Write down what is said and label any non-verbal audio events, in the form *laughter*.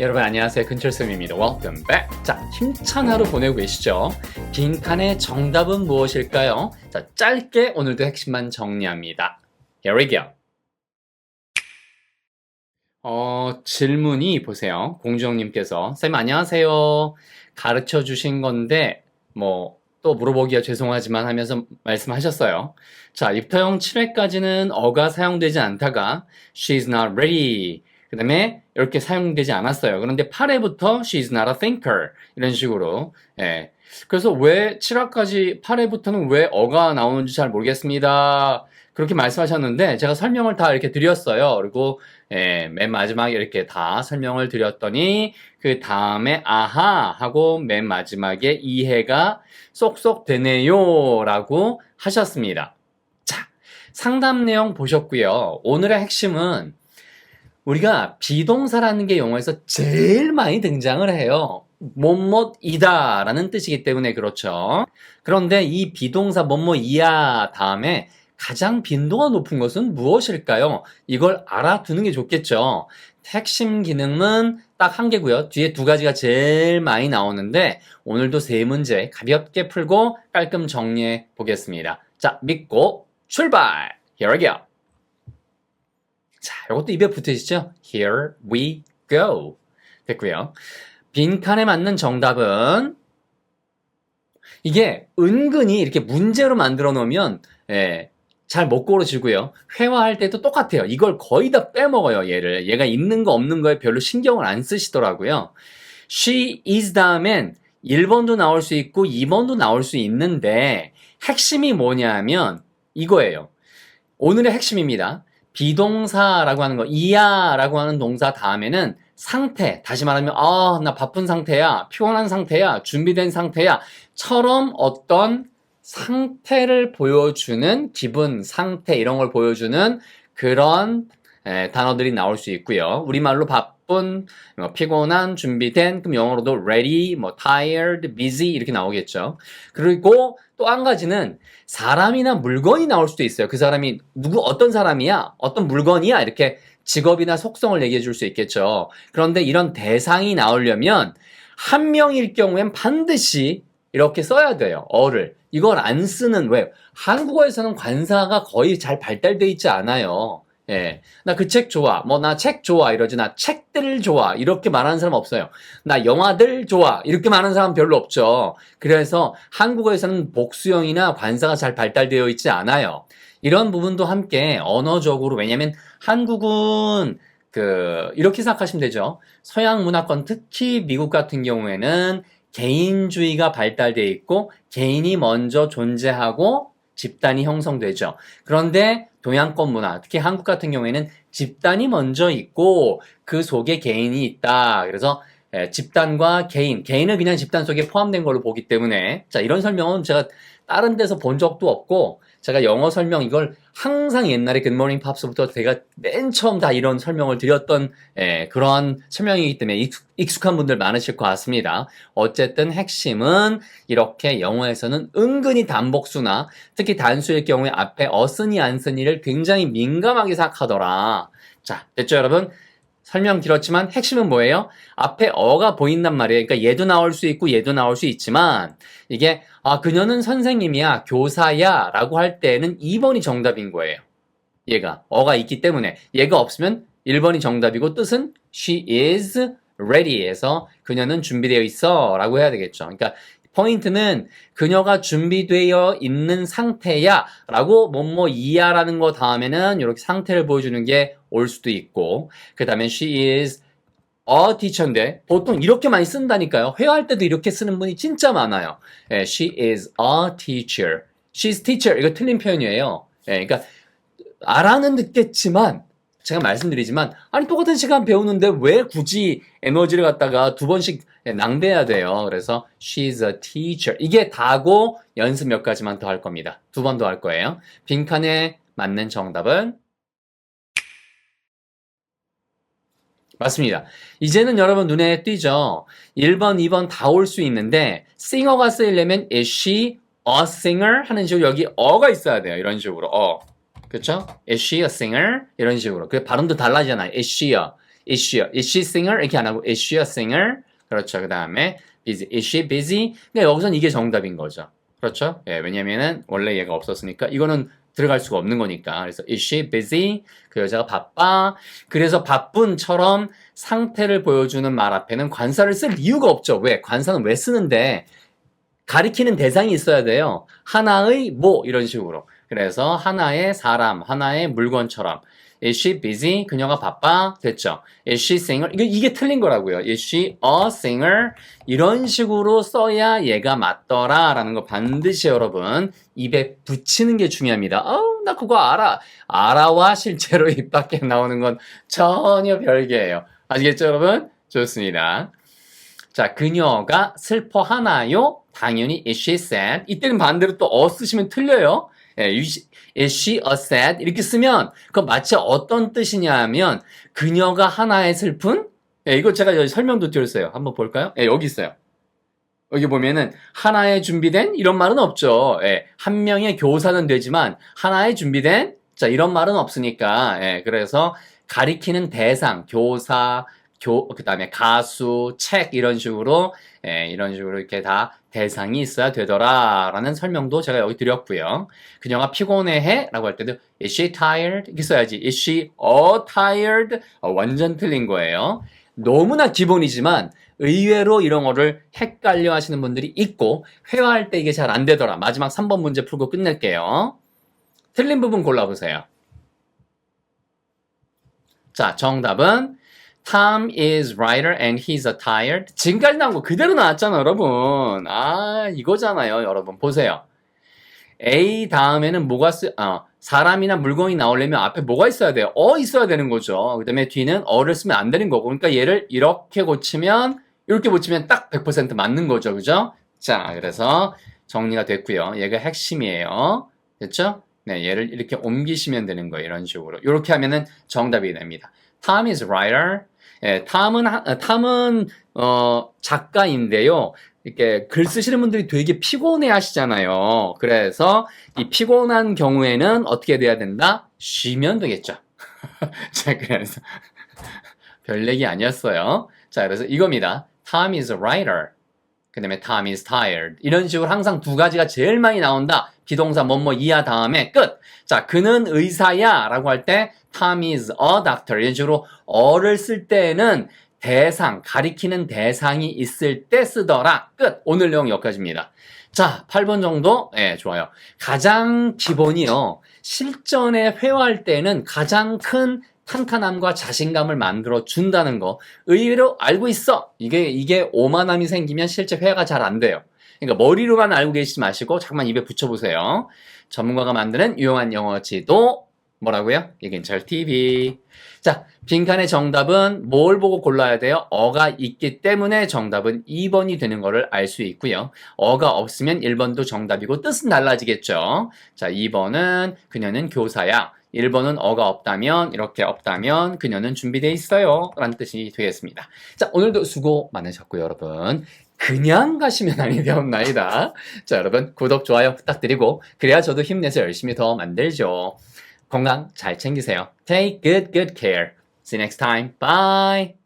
여러분 안녕하세요. 근철쌤입니다. Welcome back. 자 힘찬 하루 보내고 계시죠? 빈칸의 정답은 무엇일까요? 자 짧게 오늘도 핵심만 정리합니다. Here we go. 어 질문이 보세요. 공주형님께서 쌤 안녕하세요. 가르쳐 주신 건데 뭐또 물어보기가 죄송하지만 하면서 말씀하셨어요. 자 입터형 7회까지는 어가 사용되지 않다가 She's not ready 그 다음에 이렇게 사용되지 않았어요. 그런데 8회부터 she's not a thinker 이런 식으로 예. 그래서 왜 7화까지 8회부터는 왜 어가 나오는지 잘 모르겠습니다. 그렇게 말씀하셨는데 제가 설명을 다 이렇게 드렸어요. 그리고 예, 맨 마지막에 이렇게 다 설명을 드렸더니 그 다음에 아하 하고 맨 마지막에 이해가 쏙쏙 되네요 라고 하셨습니다. 자, 상담 내용 보셨고요. 오늘의 핵심은 우리가 비동사라는 게 영어에서 제일 많이 등장을 해요. 뭐뭐이다 라는 뜻이기 때문에 그렇죠. 그런데 이 비동사 뭐뭐이야 다음에 가장 빈도가 높은 것은 무엇일까요? 이걸 알아두는 게 좋겠죠. 핵심 기능은 딱 한 개고요. 뒤에 두 가지가 제일 많이 나오는데 오늘도 세 문제 가볍게 풀고 깔끔 정리해 보겠습니다. 자, 믿고 출발! Here we go! 자, 이것도 입에 붙으시죠? Here we go. 됐고요. 빈칸에 맞는 정답은 이게 은근히 이렇게 문제로 만들어 놓으면 예, 잘못 고르시고요. 회화할 때도 똑같아요. 이걸 거의 다 빼먹어요, 얘를. 얘가 있는 거 없는 거에 별로 신경을 안 쓰시더라고요. She is 다음엔 1번도 나올 수 있고 2번도 나올 수 있는데 핵심이 뭐냐면 이거예요. 오늘의 핵심입니다. 비동사라고 하는 거, 이야라고 하는 동사 다음에는 상태, 다시 말하면, 아, 나 바쁜 상태야, 피곤한 상태야, 준비된 상태야, 처럼 어떤 상태를 보여주는 기분, 상태, 이런 걸 보여주는 그런 에, 단어들이 나올 수 있고요. 우리말로 바 쁜, 뭐, 피곤한, 준비된, 그럼 영어로도 ready, 뭐, tired, busy 이렇게 나오겠죠. 그리고 또 한 가지는 사람이나 물건이 나올 수도 있어요. 그 사람이 누구 어떤 사람이야, 어떤 물건이야 이렇게 직업이나 속성을 얘기해 줄 수 있겠죠. 그런데 이런 대상이 나오려면 한 명일 경우엔 반드시 이렇게 써야 돼요. 어를. 이걸 안 쓰는 왜? 한국어에서는 관사가 거의 잘 발달돼 있지 않아요. 예. 나 그 책 좋아. 뭐, 나 책 좋아. 이러지. 나 책들 좋아. 이렇게 말하는 사람 없어요. 나 영화들 좋아. 이렇게 말하는 사람 별로 없죠. 그래서 한국어에서는 복수형이나 관사가 잘 발달되어 있지 않아요. 이런 부분도 함께 언어적으로, 왜냐면 한국은 그, 이렇게 생각하시면 되죠. 서양 문화권, 특히 미국 같은 경우에는 개인주의가 발달되어 있고, 개인이 먼저 존재하고, 집단이 형성되죠. 그런데 동양권 문화, 특히 한국 같은 경우에는 집단이 먼저 있고 그 속에 개인이 있다. 그래서 예, 집단과 개인, 개인은 그냥 집단 속에 포함된 걸로 보기 때문에 자 이런 설명은 제가 다른 데서 본 적도 없고 제가 영어 설명 이걸 항상 옛날에 굿모닝 팝스부터 제가 맨 처음 다 이런 설명을 드렸던 예, 그런 설명이기 때문에 익숙, 익숙 한 분들 많으실 것 같습니다. 어쨌든 핵심은 이렇게 영어에서는 은근히 단복수나 특히 단수일 경우에 앞에 어쓰니 안 쓰니를 굉장히 민감하게 생각하더라. 자, 됐죠 여러분? 설명 길었지만 핵심은 뭐예요? 앞에 어가 보인단 말이에요. 그러니까 얘도 나올 수 있고 얘도 나올 수 있지만 이게 아 그녀는 선생님이야 교사야 라고 할 때는 2번이 정답인 거예요. 얘가 어가 있기 때문에 얘가 없으면 1번이 정답이고 뜻은 she is ready에서 그녀는 준비되어 있어 라고 해야 되겠죠. 그러니까 포인트는 그녀가 준비되어 있는 상태야 라고 뭐뭐 이야 라는 거 다음에는 이렇게 상태를 보여주는 게 올 수도 있고 그 다음에 she is a teacher인데 보통 이렇게 많이 쓴다니까요 회화할 때도 이렇게 쓰는 분이 진짜 많아요 예, she is a teacher she's teacher 이거 틀린 표현이에요 예, 그러니까 알아는 듣겠지만 제가 말씀드리지만 아니 똑같은 시간 배우는데 왜 굳이 에너지를 갖다가 두 번씩 낭비해야 돼요. 그래서 she's a teacher 이게 다고 연습 몇 가지만 더 할 겁니다. 두 번 더 할 거예요. 빈칸에 맞는 정답은 맞습니다. 이제는 여러분 눈에 띄죠. 1번, 2번 다 올 수 있는데 싱어가 쓰이려면 is she a singer 하는 식으로 여기 어가 있어야 돼요. 이런 식으로 어. 그렇죠? Is she a singer? 이런 식으로. 그 발음도 달라지잖아요. Is she a? is she, a- is she singer? 이렇게 안 하고 is she a singer? 그렇죠. 그 다음에 busy, is she busy? 그러니까 여기선 이게 정답인 거죠. 그렇죠? 예, 왜냐면은 원래 얘가 없었으니까 이거는 들어갈 수가 없는 거니까. 그래서 is she busy? 그 여자가 바빠. 그래서 바쁜처럼 상태를 보여주는 말 앞에는 관사를 쓸 이유가 없죠. 왜? 관사는 왜 쓰는데 가리키는 대상이 있어야 돼요. 하나의 뭐 이런 식으로. 그래서 하나의 사람, 하나의 물건처럼. Is she busy? 그녀가 바빠? 됐죠. Is she singer? 이게, 이게 틀린 거라고요. Is she a singer? 이런 식으로 써야 얘가 맞더라. 라는 거 반드시 여러분 입에 붙이는 게 중요합니다. 어우, 나 그거 알아. 알아와 실제로 *laughs* 입 밖에 나오는 건 전혀 별개예요. 아시겠죠, 여러분? 좋습니다. 자, 그녀가 슬퍼하나요? 당연히 is she sad? 이때는 반대로 또 어 쓰시면 틀려요. 예, is she a sad? 이렇게 쓰면 그건 마치 어떤 뜻이냐 하면 그녀가 하나의 슬픈? 예, 이거 제가 여기 설명도 드렸어요. 한번 볼까요? 예, 여기 있어요. 여기 보면은 하나의 준비된 이런 말은 없죠. 예, 한 명의 교사는 되지만 하나의 준비된 자 이런 말은 없으니까 예, 그래서 가리키는 대상 교사 교 그 다음에 가수 책 이런 식으로 예, 이런 식으로 이렇게 다 대상이 있어야 되더라라는 설명도 제가 여기 드렸고요. 그녀가 피곤해해라고 할 때도 is she tired 이렇게 써야지 is she all tired 어, 완전 틀린 거예요. 너무나 기본이지만 의외로 이런 거를 헷갈려 하시는 분들이 있고 회화할 때 이게 잘 안 되더라. 마지막 3번 문제 풀고 끝낼게요. 틀린 부분 골라보세요. 자, 정답은 Tom is writer and he's a tired. 지금까지 나온 거 그대로 나왔잖아, 여러분. 아, 이거잖아요, 여러분. 보세요. A 다음에는 뭐가 쓰, 어, 사람이나 물건이 나오려면 앞에 뭐가 있어야 돼요? 어 있어야 되는 거죠. 그 다음에 뒤는 어를 쓰면 안 되는 거고. 그러니까 얘를 이렇게 고치면, 이렇게 고치면 딱 100% 맞는 거죠. 그죠? 자, 그래서 정리가 됐고요. 얘가 핵심이에요. 됐죠? 네, 얘를 이렇게 옮기시면 되는 거예요. 이런 식으로. 이렇게 하면은 정답이 됩니다. Tom is writer. 예, 탐은, 하- 어, 탐은, 어, 작가인데요. 이렇게 글 쓰시는 분들이 되게 피곤해 하시잖아요. 그래서 이 피곤한 경우에는 어떻게 돼야 된다? 쉬면 되겠죠. *laughs* 자, 그래서 *laughs* 별 얘기 아니었어요. 자, 그래서 이겁니다. Tom is a writer. 그 다음에 Tom is tired. 이런 식으로 항상 두 가지가 제일 많이 나온다. 비동사 뭐뭐 이하 다음에 끝. 자, 그는 의사야 라고 할 때 Tom is a doctor. 이런 식으로 어를 쓸 때는 대상, 가리키는 대상이 있을 때 쓰더라. 끝. 오늘 내용 여기까지입니다. 자, 8번 정도? 예, 좋아요. 가장 기본이요. 실전에 회화할 때는 가장 큰 탄탄함과 자신감을 만들어 준다는 거 의외로 알고 있어. 이게 이게 오만함이 생기면 실제 회화가 잘 안 돼요. 그러니까 머리로만 알고 계시지 마시고 잠깐만 입에 붙여보세요. 전문가가 만드는 유용한 영어 지도 뭐라고요? 이긴철 TV. 자, 빈칸의 정답은 뭘 보고 골라야 돼요? 어가 있기 때문에 정답은 2번이 되는 거를 알수 있고요. 어가 없으면 1번도 정답이고 뜻은 달라지겠죠. 자, 2번은 그녀는 교사야. 1번은 어가 없다면 이렇게 없다면 그녀는 준비되어 있어요 라는 뜻이 되겠습니다 자 오늘도 수고 많으셨고요 여러분 그냥 가시면 아니 되었나이다 자 여러분 구독 좋아요 부탁드리고 그래야 저도 힘내서 열심히 더 만들죠 건강 잘 챙기세요 take good good care see you next time bye